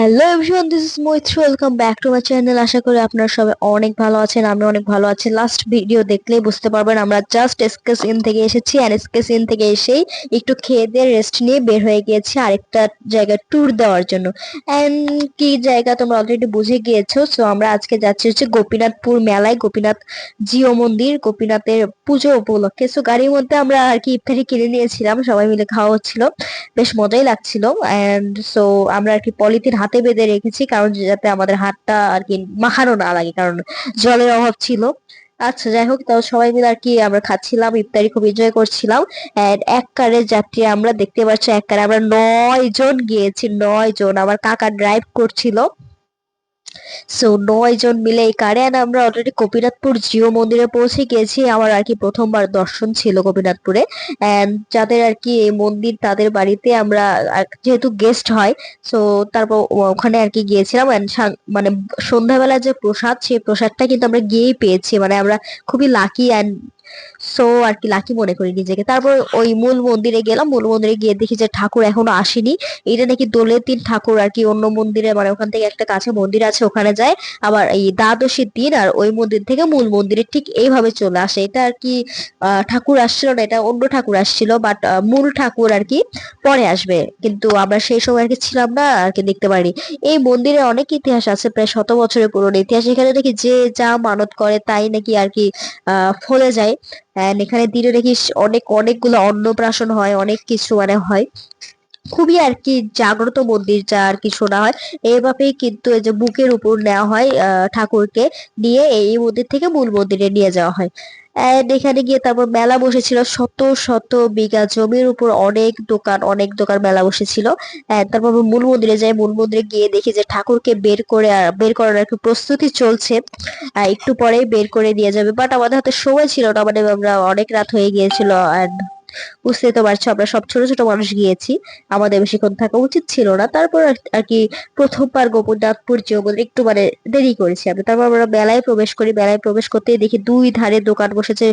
Hello everyone this is Maitra welcome back to my channel আশা করি আপনারা সবাই অনেক ভালো আছেন আমি অনেক ভালো আছি। লাস্ট ভিডিও দেখলেই বুঝতে পারবেন, আমরা জাস্ট এসকেস ইন থেকে এসেছি আর এসকেস ইন থেকে এসেই একটু খেয়ে দিয়ে রেস্ট নিয়ে বের হয়ে গিয়েছি আরেকটা জায়গায় ট্যুর দেওয়ার জন্য। অ্যান্ড কি জায়গা তোমরা অলরেডি বুঝে গিয়েছো সো আমরা আজকে যাচ্ছি হচ্ছে গোপীনাথপুর মেলায়, গোপীনাথ জিও মন্দির, গোপীনাথের পুজো উপলক্ষে। সো গাড়ির মধ্যে আমরা আর কি ইফতারি কিনে নিয়েছিলাম, সবাই মিলে খাওয়া হচ্ছিল, বেশ মজাই লাগছিল। অ্যান্ড সো আমরা আর কি পলিথিন হাতে বেঁধে রেখেছি, কারণ যাতে আমাদের হাতটা আর কি মাখানো না লাগে, কারণ জলের অভাব ছিল। আচ্ছা যাই হোক তাও সবাই মিলে আর কি আমরা খাচ্ছিলাম, ইফতারি খুব এনজয় করছিলাম। এক কারের যাত্রী আমরা দেখতে পাচ্ছি, এক কারে আমরা নয় জন গিয়েছি, নয় জন। আমার কাকা ড্রাইভ করছিল। সো নয় জন মিলে এই কারে আমরা অলরেডি গোপীনাথপুর জিও মন্দিরে পৌঁছে গিয়েছি। আমার আর কি প্রথমবার দর্শন ছিল গোপীনাথপুরে এন্ড যাদের আর কি এই মন্দির তাদের বাড়িতে আমরা যেহেতু গেস্ট হয় সো তারপর ওখানে আর কি গিয়েছিলাম। সাং- মানে সন্ধ্যাবেলা যে প্রসাদ, সেই প্রসাদটা কিন্তু আমরা গিয়েই পেয়েছি। মানে আমরা খুবই লাকি অ্যান্ড সো আর কি লাকি মনে করি নিজেকে। তারপর ওই মূল মন্দিরে গেলাম, মূল মন্দিরে গিয়ে দেখি যে ঠাকুর এখনও আসেনি। এটা নাকি দোলের দিন ঠাকুর আর কি অন্য মন্দিরে মানে ওখান থেকে একটা কাছে মন্দির আছে, ওখানে যায় আবার এই দ্বাদশীর দিন আর ওই মন্দির থেকে মূল মন্দিরে ঠিক এইভাবে চলে আসে। এটা আর কি ঠাকুর আসছিল না, এটা অন্য ঠাকুর আসছিল বাট মূল ঠাকুর আর কি পরে আসবে। কিন্তু আমরা সেই সময় আর কি ছিলাম না আর কি দেখতে পারি এই মন্দিরে অনেক ইতিহাস আছে, প্রায় শত বছরের পুরনো ইতিহাস। এখানে নাকি যে যা মানত করে তাই নাকি আর কি ফলে যায়। এখানে দিনে নাকি অনেক, অনেকগুলো অন্নপ্রাশন হয়, অনেক কিছু মানে হয়। খুবই আর কি জাগ্রত মন্দির যা আর কি শোনা হয়। এইভাবেই কিন্তু এই যে বুকের উপর নেওয়া হয় ঠাকুরকে নিয়ে এই মন্দির থেকে মূল মন্দিরে নিয়ে যাওয়া হয়। এন্ড এখানে গিয়ে তারপর মেলা বসেছিল। শত শত বিঘা জমির উপর অনেক দোকান অনেক দোকান মেলা বসেছিল। And তারপর মূল মন্দিরে যাই। মূল মন্দিরে গিয়ে দেখি যে ঠাকুরকে বের করে বের করার একটু প্রস্তুতি চলছে। একটু পরেই বের করে দিয়ে যাবে। বাট আমাদের হাতে সময় ছিল না মানে আমরা অনেক রাত হয়ে গিয়েছিল। And বুঝতেই তো পারছ, আমরা সব ছোট ছোট মানুষ গিয়েছি। আমাদের বেশিক্ষণ থাকা উচিত ছিল না। তারপর আর কি প্রথমবার গোপনাথ মন্দির একটু মানে দেরি করেছি আমরা তারপর আমরা মেলায় প্রবেশ করি। মেলায় প্রবেশ করতে দেখি দুই ধারে দোকান বসেছে,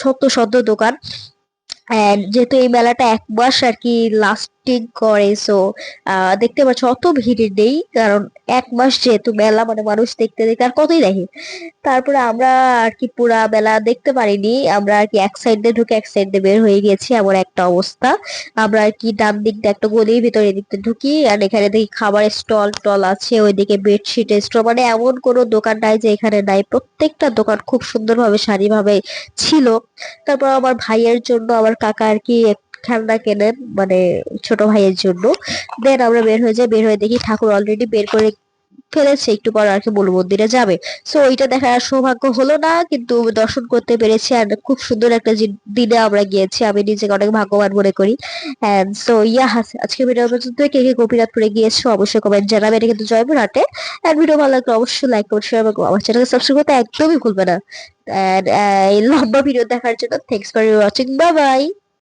শত শত দোকান। যেহেতু এই মেলাটা এক মাস আর কি লাস্টিং করে সো দেখতে পাচ্ছ অত ভিড় নেই, কারণ এক মাস যেহেতু মেলা মানে মানুষ দেখতে দেখতে আর কতই দেখে। তারপরে আমরা আর কি পুরা মেলা দেখতে পারিনি, আমরা আর কি এক সাইড ঢুকে এক সাইড বের হয়ে গেছি, এমন একটা অবস্থা। আমরা আর কি ডান দিক দিয়ে একটা গলির ভিতরে এদিক দিয়ে ঢুকি, আর এখানে দেখি খাবারের স্টল টল আছে, ওইদিকে বেডশিটের স্টল মানে এমন কোনো দোকান নাই যে এখানে নাই। প্রত্যেকটা দোকান খুব সুন্দরভাবে সারিভাবে ছিল। তারপর আমার ভাইয়ের জন্য, আমার কাকা আর কি খেলনা কেনেন মানে ছোট ভাইয়ের জন্য। দেন আমরা বের হয়ে যাই, বের হয়ে দেখি ঠাকুর অলরেডি বের করে ফেলেছে। একটু পর আর কি মূল মন্দিরে যাবে। সো ওইটা দেখার সৌভাগ্য হলো না, কিন্তু দর্শন করতে পেরেছি আর খুব সুন্দর একটা দিনে আমরা গিয়েছি। আমি নিজেকে অনেক ভাগ্যবান মনে করি। এন্ড সো ইয়া আজকে ভিডিও পর্যন্ত কে কে গোপীনাথপুরে গিয়েছো অবশ্যই কমেন্ট জানাবে। এটা কিন্তু জয়পুরহাটে। এন্ড ভিডিও ভালো লাগলে অবশ্যই লাইক শেয়ার এবং আমার চ্যানেলকে সাবস্ক্রাইব করতে একদমই ভুলবে না। এন্ড এই লম্বা ভিডিও দেখার জন্য thanks for watching bye bye